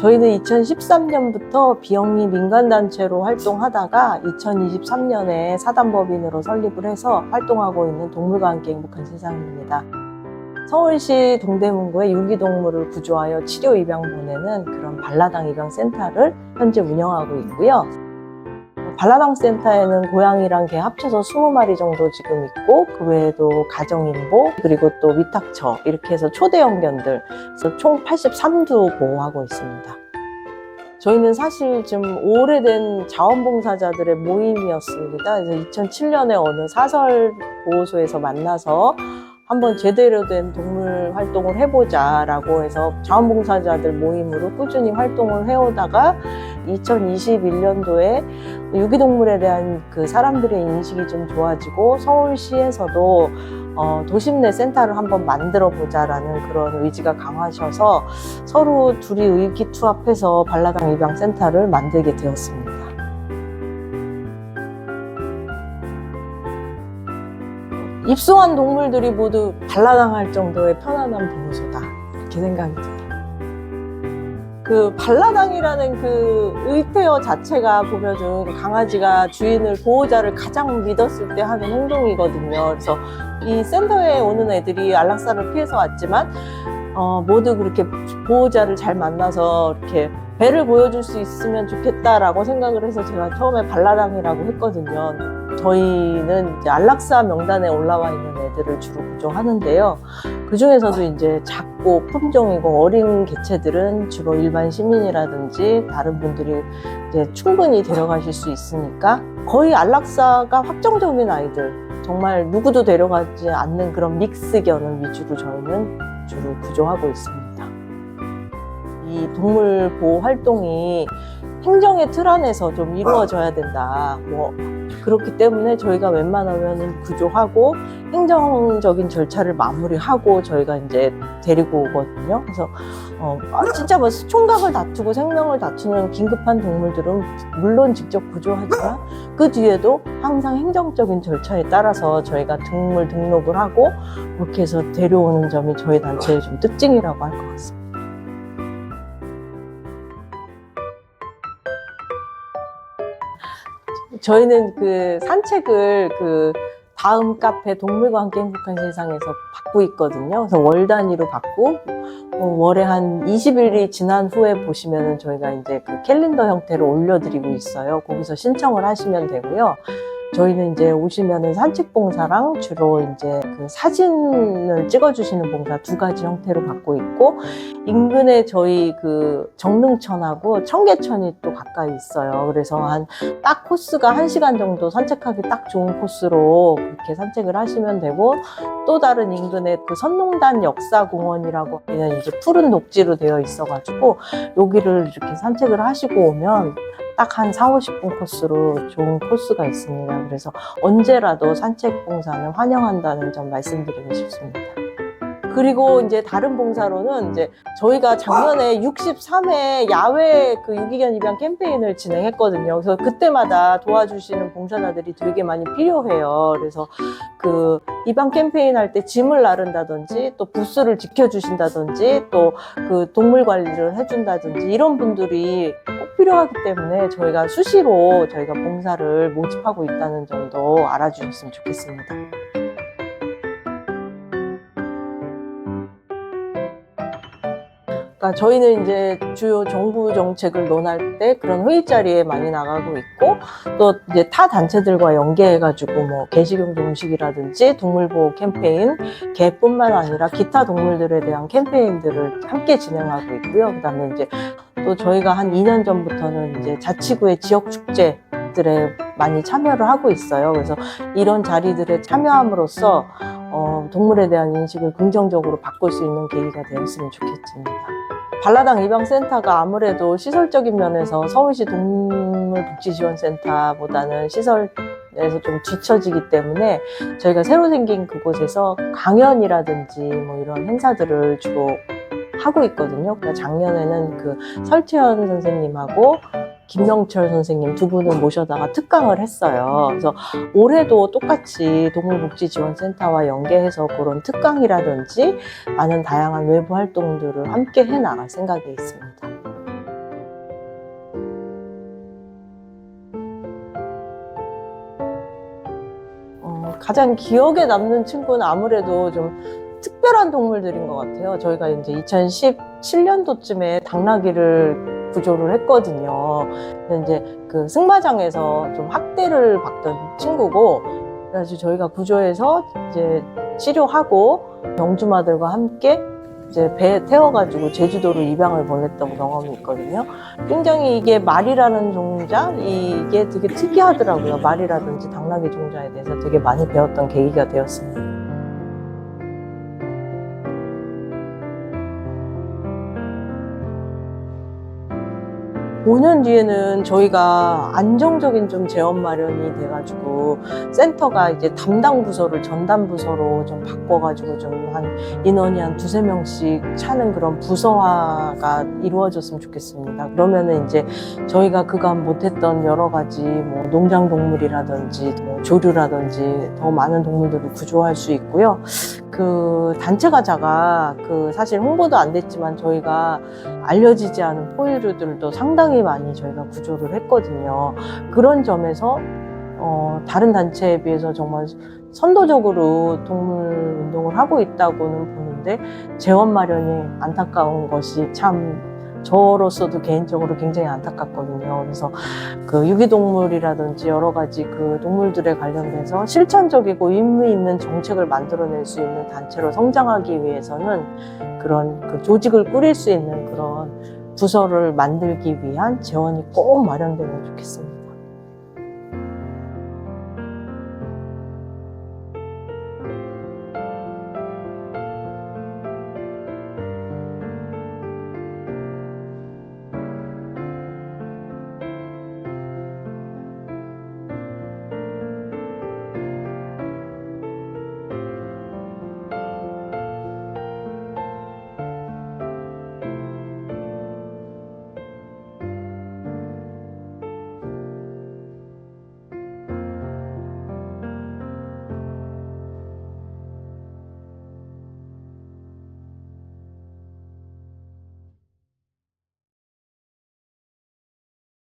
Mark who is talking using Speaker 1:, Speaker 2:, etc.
Speaker 1: 저희는 2013년부터 비영리 민간단체로 활동하다가 2023년에 사단법인으로 설립을 해서 활동하고 있는 동물과 함께 행복한 세상입니다. 서울시 동대문구에 유기동물을 구조하여 치료 입양 보내는 그런 발라당 입양센터를 현재 운영하고 있고요. 발라당 센터에는 고양이랑 개 합쳐서 20마리 정도 지금 있고 그 외에도 가정인보 그리고 또 위탁처 이렇게 해서 초대형 견들 그래서 총 83두 보호하고 있습니다. 저희는 사실 좀 오래된 자원봉사자들의 모임이었습니다. 그래서 2007년에 어느 사설 보호소에서 만나서 한번 제대로 된 동물 활동을 해보자라고 해서 자원봉사자들 모임으로 꾸준히 활동을 해오다가 2021년도에 유기동물에 대한 그 사람들의 인식이 좀 좋아지고 서울시에서도 어, 도심 내 센터를 한번 만들어 보자라는 그런 의지가 강하셔서 서로 둘이 의기투합해서 발라당 입양 센터를 만들게 되었습니다. 입소한 동물들이 모두 발라당할 정도의 편안한 보호소다 이렇게 생각이 듭니다. 그 발라당이라는 그 의태어 자체가 보면은 강아지가 주인을 보호자를 가장 믿었을 때 하는 행동이거든요. 그래서 이 센터에 오는 애들이 안락사를 피해서 왔지만 어, 모두 그렇게 보호자를 잘 만나서 이렇게 배를 보여줄 수 있으면 좋겠다라고 생각을 해서 제가 처음에 발라당이라고 했거든요. 저희는 이제 안락사 명단에 올라와 있는 애들을 주로 구조하는데요. 그 중에서도 이제 작고 품종이고 어린 개체들은 주로 일반 시민이라든지 다른 분들이 이제 충분히 데려가실 수 있으니까 거의 안락사가 확정적인 아이들 정말 누구도 데려가지 않는 그런 믹스견을 위주로 저희는 주로 구조하고 있습니다. 이 동물 보호 활동이 행정의 틀 안에서 좀 이루어져야 된다. 뭐 그렇기 때문에 저희가 웬만하면 구조하고 행정적인 절차를 마무리하고 저희가 이제 데리고 오거든요. 그래서 어, 아, 진짜 뭐 총각을 다투고 생명을 다투는 긴급한 동물들은 물론 직접 구조하지만 그 뒤에도 항상 행정적인 절차에 따라서 저희가 동물 등록을 하고 그렇게 해서 데려오는 점이 저희 단체의 좀 특징이라고 할 것 같습니다. 저희는 그 산책을 그 다음 카페 동물과 함께 행복한 세상에서 받고 있거든요. 그래서 월 단위로 받고 어, 월에 한 20일이 지난 후에 보시면은 저희가 이제 그 캘린더 형태로 올려드리고 있어요. 거기서 신청을 하시면 되고요. 저희는 이제 오시면은 산책 봉사랑 주로 이제 그 사진을 찍어주시는 봉사 두 가지 형태로 받고 있고 인근에 저희 그 정릉천하고 청계천이 또 가까이 있어요. 그래서 한 딱 코스가 한 시간 정도 산책하기 딱 좋은 코스로 그렇게 산책을 하시면 되고 또 다른 인근에 그 선농단 역사공원이라고 하는 이제 푸른 녹지로 되어 있어가지고 여기를 이렇게 산책을 하시고 오면 딱 한 4, 50분 코스로 좋은 코스가 있습니다. 그래서 언제라도 산책 봉사는 환영한다는 점 말씀드리고 싶습니다. 그리고 이제 다른 봉사로는 이제 저희가 작년에 63회 야외 그 유기견 입양 캠페인을 진행했거든요. 그래서 그때마다 도와주시는 봉사자들이 되게 많이 필요해요. 그래서 그 입양 캠페인 할 때 짐을 나른다든지 또 부스를 지켜주신다든지 또 그 동물 관리를 해준다든지 이런 분들이 꼭 필요하기 때문에 저희가 수시로 저희가 봉사를 모집하고 있다는 점도 알아주셨으면 좋겠습니다. 그러니까 저희는 이제 주요 정부 정책을 논할 때 그런 회의 자리에 많이 나가고 있고 또 이제 타 단체들과 연계해가지고 뭐 개식용 음식이라든지 동물보호 캠페인, 개뿐만 아니라 기타 동물들에 대한 캠페인들을 함께 진행하고 있고요. 그다음에 이제 또 저희가 한 2년 전부터는 이제 자치구의 지역 축제 들에 많이 참여를 하고 있어요. 그래서 이런 자리들에 참여함으로써 어, 동물에 대한 인식을 긍정적으로 바꿀 수 있는 계기가 되었으면 좋겠습니다. 발라당 입양센터가 아무래도 시설적인 면에서 서울시 동물복지지원센터보다는 시설에서 좀 뒤처지기 때문에 저희가 새로 생긴 그곳에서 강연이라든지 뭐 이런 행사들을 주로 하고 있거든요. 그러니까 작년에는 그 설채연 선생님하고 김명철 선생님 두 분을 모셔다가 특강을 했어요. 그래서 올해도 똑같이 동물복지지원센터와 연계해서 그런 특강이라든지 많은 다양한 외부 활동들을 함께 해 나갈 생각이 있습니다. 어, 가장 기억에 남는 친구는 아무래도 좀 특별한 동물들인 것 같아요. 저희가 이제 2017년도쯤에 당나귀를 구조를 했거든요. 이제 그 승마장에서 좀 학대를 받던 친구고, 그래서 저희가 구조해서 이제 치료하고 영주마들과 함께 이제 배에 태워가지고 제주도로 입양을 보냈던 경험이 있거든요. 굉장히 이게 말이라는 종자, 이게 되게 특이하더라고요. 말이라든지 당나귀 종자에 대해서 되게 많이 배웠던 계기가 되었습니다. 5년 뒤에는 저희가 안정적인 좀 재원 마련이 돼가지고 센터가 이제 담당 부서를 전담 부서로 좀 바꿔가지고 좀 한 인원이 한 두세 명씩 차는 그런 부서화가 이루어졌으면 좋겠습니다. 그러면은 이제 저희가 그간 못했던 여러 가지 뭐 농장 동물이라든지 뭐 조류라든지 더 많은 동물들을 구조할 수 있고요. 그 단체가 작아 그 사실 홍보도 안 됐지만 저희가 알려지지 않은 포유류들도 상당히 많이 저희가 구조를 했거든요. 그런 점에서 어, 다른 단체에 비해서 정말 선도적으로 동물 운동을 하고 있다고는 보는데 재원 마련이 안타까운 것이 참 저로서도 개인적으로 굉장히 안타깝거든요. 그래서 그 유기동물이라든지 여러 가지 그 동물들에 관련돼서 실천적이고 의미 있는 정책을 만들어낼 수 있는 단체로 성장하기 위해서는 그런 그 조직을 꾸릴 수 있는 그런 부서를 만들기 위한 재원이 꼭 마련되면 좋겠습니다.